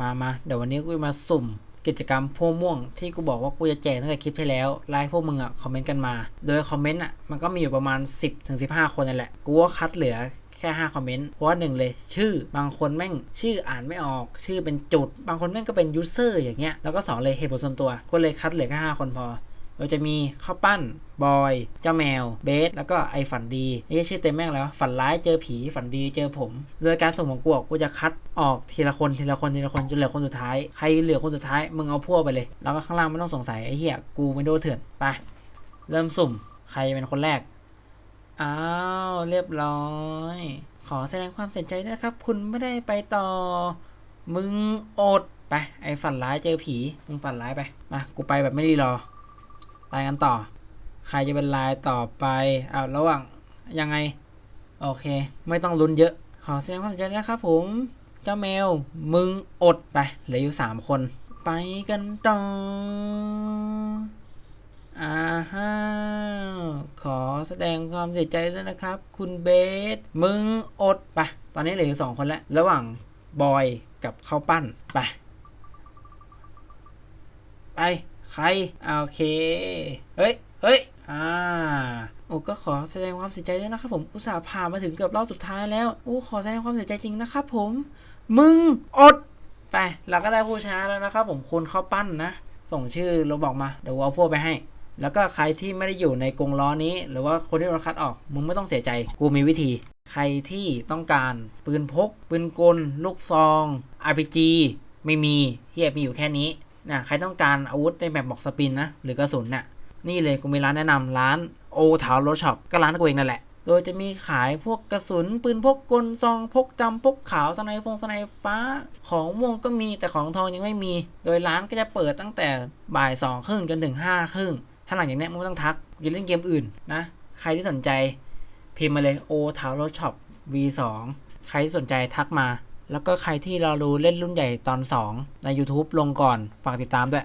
มามาเดี๋ยววันนี้กูมาสุ่มกิจกรรมพวกม่วงที่กูบอกว่ากูจะแจกตั้งแต่คลิปที่แล้วไลฟ์พวกมึงอะคอมเมนต์กันมา โดยคอมเมนต์อะมันก็มีอยู่ประมาณ 10ถึง15คนนั่นแหละกูว่าคัดเหลือแค่ 5 คอมเมนต์ เพราะว่าหนึ่งเลย ชื่อบางคนแม่งชื่ออ่านไม่ออก ชื่อเป็นจุด บางคนแม่งก็เป็นยูเซอร์อย่างเงี้ย แล้วก็สองเลยเหตุผลส่วนตัว ก็เลยคัดเหลือแค่ 5 คนพอ เราจะมีข้าวปั้น บอย เจ้าแมว เบส แล้วก็ไอฝันดีนี่ชื่อเต็มแม่งแล้ว ฝันร้ายเจอผี ฝันดีเจอผม โดยการส่งของกูอะกูจะคัดออกทีละคนทีละคนทีละคนจนเหลือคนสุดท้าย ใครเหลือคนสุดท้ายมึงเอาพวกไปเลย แล้วก็ข้างล่างไม่ต้องสงสัยไอ้เหี้ยกูไม่โดนเถื่อนไปเริ่มสุ่ม ใครเป็นคนแรก อ้าว เรียบร้อย ขอแสดงความเสียใจนะครับ คุณไม่ได้ไปต่อ มึงอด ไป ไอฝันร้ายเจอผี มึงฝันร้ายไป มา กูไปแบบไม่รีรอ ไปกันต่อ ใครจะเป็นลายต่อไปอ้าวระหว่างยังไง โอเค ไม่ต้องลุ้นเยอะ ขอแสดงความเสียใจนะครับผม เจ้าแมว มึงอดไป เหลืออยู่สามคน ไปกันต่ออ่าฮะขอแสดงความเสียใจด้วยนะครับ คุณเบส มึงอดไป ตอนนี้เหลืออยู่สองคนแล้ว ระหว่างบอยกับข้าวปั้น ไป ไป ใครโอเค เฮ้ย เฮ้ย อ่า โอ้ก็ขอแสดงความเสียใจด้วยนะครับผม อุตส่าห์ผ่านมาถึงเกือบรอบสุดท้ายแล้ว โอ้ ขอแสดงความเสียใจจริงนะครับผม มึง อด ไป เราก็ได้ผู้ชนะแล้วนะครับผมคุณข้าวปั้นนะ ส่งชื่อเราบอกมา เดี๋ยวเอาพวกไปให้ แล้วก็ใครที่ไม่ได้อยู่ในกรงล้อนี้ หรือว่าคนที่โดนคัดออก มึงไม่ต้องเสียใจ กูมีวิธี ใครที่ต้องการปืนพก ปืนกล ลูกซอง RPG ไม่มีเฮียมีอยู่แค่นี้ นะใครต้องการอาวุธในแบบบอกสปินนะหรือกระสุนน่ะนี่เลยกูมีร้านแนะนำร้านโอทาวรช็อปก็ร้านกูเองนั่นแหละ โดยจะมีขายพวกกระสุน ปืนพกกลซองพกดำพกขาวสไนฟงสไนฟ้า ของม่วงก็มีแต่ของทองยังไม่มี โดยร้านก็จะเปิดตั้งแต่บ่ายสองครึ่งจนถึงห้าครึ่งถ้าหลังจากเนี้ยมึงไม่ต้องทักกูจะเล่นเกมอื่นนะ ใครที่สนใจพิมพ์มาเลยโอทาวรช็อป V2 ใครที่สนใจทักมา แล้วก็ใครที่เรารู้เล่นรุ่นใหญ่ตอน 2 ใน YouTube ลงก่อน ฝากติดตามด้วย